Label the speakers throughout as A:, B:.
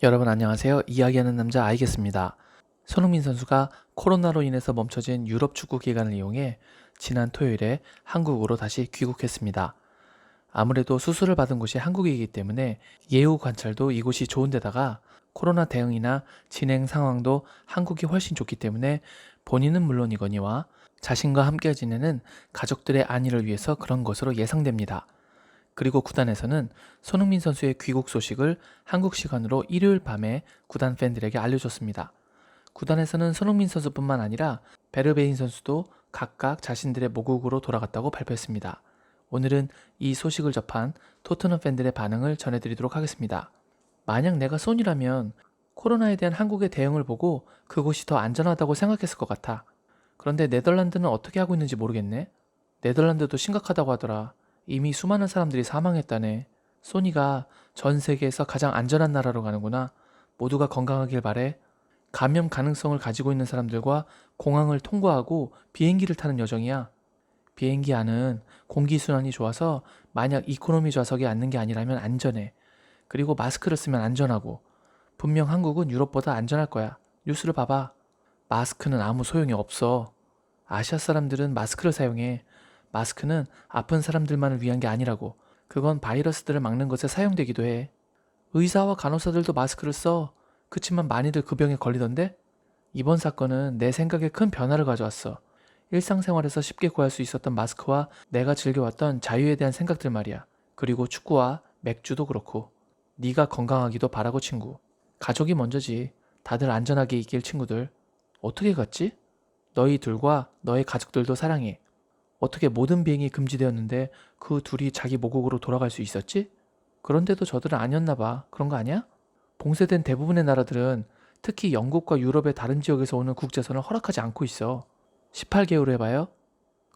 A: 여러분 안녕하세요. 이야기하는 남자 아이겠습니다. 손흥민 선수가 코로나로 인해서 멈춰진 유럽 축구 기간을 이용해 지난 토요일에 한국으로 다시 귀국했습니다. 아무래도 수술을 받은 곳이 한국이기 때문에 예후 관찰도 이곳이 좋은데다가 코로나 대응이나 진행 상황도 한국이 훨씬 좋기 때문에 본인은 물론이거니와 자신과 함께 지내는 가족들의 안위를 위해서 그런 것으로 예상됩니다. 그리고 구단에서는 손흥민 선수의 귀국 소식을 한국 시간으로 일요일 밤에 구단 팬들에게 알려줬습니다. 구단에서는 손흥민 선수뿐만 아니라 베르베인 선수도 각각 자신들의 모국으로 돌아갔다고 발표했습니다. 오늘은 이 소식을 접한 토트넘 팬들의 반응을 전해드리도록 하겠습니다. 만약 내가 손이라면 코로나에 대한 한국의 대응을 보고 그곳이 더 안전하다고 생각했을 것 같아. 그런데 네덜란드는 어떻게 하고 있는지 모르겠네. 네덜란드도 심각하다고 하더라. 이미 수많은 사람들이 사망했다네. 소니가 전 세계에서 가장 안전한 나라로 가는구나. 모두가 건강하길 바래. 감염 가능성을 가지고 있는 사람들과 공항을 통과하고 비행기를 타는 여정이야. 비행기 안은 공기순환이 좋아서 만약 이코노미 좌석에 앉는 게 아니라면 안전해. 그리고 마스크를 쓰면 안전하고. 분명 한국은 유럽보다 안전할 거야. 뉴스를 봐봐. 마스크는 아무 소용이 없어. 아시아 사람들은 마스크를 사용해. 마스크는 아픈 사람들만을 위한 게 아니라고. 그건 바이러스들을 막는 것에 사용되기도 해. 의사와 간호사들도 마스크를 써. 그치만 많이들 그 병에 걸리던데? 이번 사건은 내 생각에 큰 변화를 가져왔어. 일상생활에서 쉽게 구할 수 있었던 마스크와 내가 즐겨왔던 자유에 대한 생각들 말이야. 그리고 축구와 맥주도 그렇고. 네가 건강하기도 바라고 친구. 가족이 먼저지. 다들 안전하게 있길 친구들. 어떻게 갔지? 너희 둘과 너의 가족들도 사랑해. 어떻게 모든 비행이 금지되었는데 그 둘이 자기 모국으로 돌아갈 수 있었지? 그런데도 저들은 아니었나 봐. 그런 거 아니야? 봉쇄된 대부분의 나라들은 특히 영국과 유럽의 다른 지역에서 오는 국제선을 허락하지 않고 있어. 18개월로 해봐요?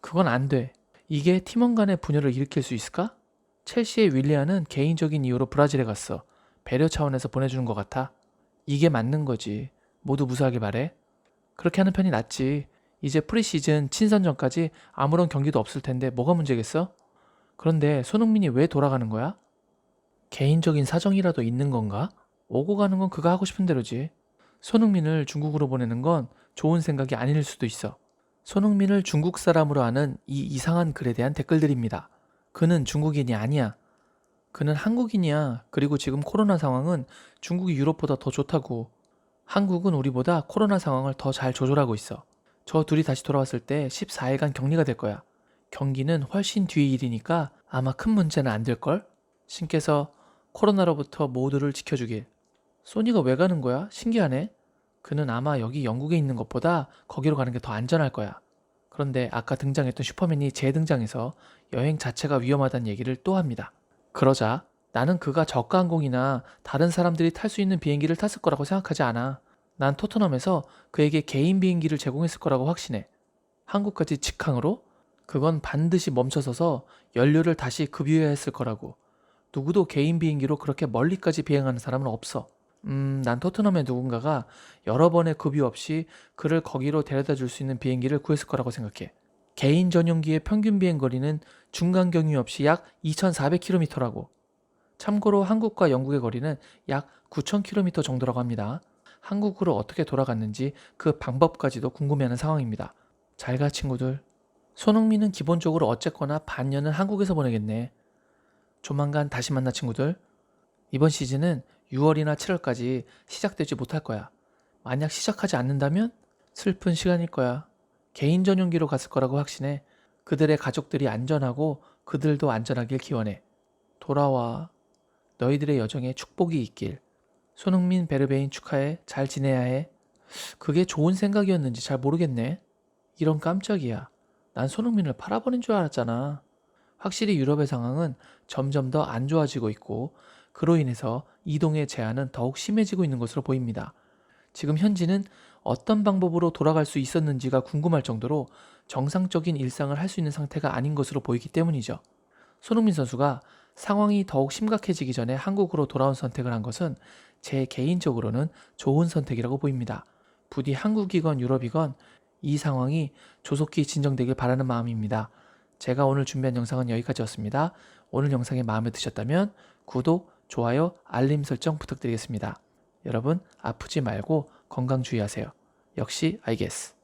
A: 그건 안 돼. 이게 팀원 간의 분열을 일으킬 수 있을까? 첼시의 윌리안은 개인적인 이유로 브라질에 갔어. 배려 차원에서 보내주는 것 같아. 이게 맞는 거지. 모두 무사하길 바래. 그렇게 하는 편이 낫지. 이제 프리시즌 친선전까지 아무런 경기도 없을 텐데 뭐가 문제겠어? 그런데 손흥민이 왜 돌아가는 거야? 개인적인 사정이라도 있는 건가? 오고 가는 건 그가 하고 싶은 대로지. 손흥민을 중국으로 보내는 건 좋은 생각이 아닐 수도 있어. 손흥민을 중국 사람으로 아는 이 이상한 글에 대한 댓글들입니다. 그는 중국인이 아니야. 그는 한국인이야. 그리고 지금 코로나 상황은 중국이 유럽보다 더 좋다고. 한국은 우리보다 코로나 상황을 더 잘 조절하고 있어. 저 둘이 다시 돌아왔을 때 14일간 격리가 될 거야. 경기는 훨씬 뒤의 일이니까 아마 큰 문제는 안 될걸? 신께서 코로나로부터 모두를 지켜주길. 소니가 왜 가는 거야? 신기하네. 그는 아마 여기 영국에 있는 것보다 거기로 가는 게 더 안전할 거야. 그런데 아까 등장했던 슈퍼맨이 재등장해서 여행 자체가 위험하다는 얘기를 또 합니다. 그러자 나는 그가 저가 항공이나 다른 사람들이 탈 수 있는 비행기를 탔을 거라고 생각하지 않아. 난 토트넘에서 그에게 개인 비행기를 제공했을 거라고 확신해. 한국까지 직항으로? 그건 반드시 멈춰서서 연료를 다시 급유해야 했을 거라고. 누구도 개인 비행기로 그렇게 멀리까지 비행하는 사람은 없어. 음, 난 토트넘의 누군가가 여러 번의 급유 없이 그를 거기로 데려다 줄 수 있는 비행기를 구했을 거라고 생각해. 개인 전용기의 평균 비행 거리는 중간 경유 없이 약 2,400km라고. 참고로 한국과 영국의 거리는 약 9,000km 정도라고 합니다. 한국으로 어떻게 돌아갔는지 그 방법까지도 궁금해하는 상황입니다. 잘 가 친구들. 손흥민은 기본적으로 어쨌거나 반년은 한국에서 보내겠네. 조만간 다시 만나 친구들. 이번 시즌은 6월이나 7월까지 시작되지 못할 거야. 만약 시작하지 않는다면 슬픈 시간일 거야. 개인 전용기로 갔을 거라고 확신해. 그들의 가족들이 안전하고 그들도 안전하길 기원해. 돌아와. 너희들의 여정에 축복이 있길. 손흥민 베르베인 축하해. 잘 지내야 해. 그게 좋은 생각이었는지 잘 모르겠네. 이런 깜짝이야. 난 손흥민을 팔아버린 줄 알았잖아. 확실히 유럽의 상황은 점점 더 안 좋아지고 있고 그로 인해서 이동의 제한은 더욱 심해지고 있는 것으로 보입니다. 지금 현지는 어떤 방법으로 돌아갈 수 있었는지가 궁금할 정도로 정상적인 일상을 할 수 있는 상태가 아닌 것으로 보이기 때문이죠. 손흥민 선수가 상황이 더욱 심각해지기 전에 한국으로 돌아온 선택을 한 것은 제 개인적으로는 좋은 선택이라고 보입니다. 부디 한국이건 유럽이건 이 상황이 조속히 진정되길 바라는 마음입니다. 제가 오늘 준비한 영상은 여기까지였습니다. 오늘 영상이 마음에 드셨다면 구독, 좋아요, 알림 설정 부탁드리겠습니다. 여러분 아프지 말고 건강 주의하세요. 역시 알겠어.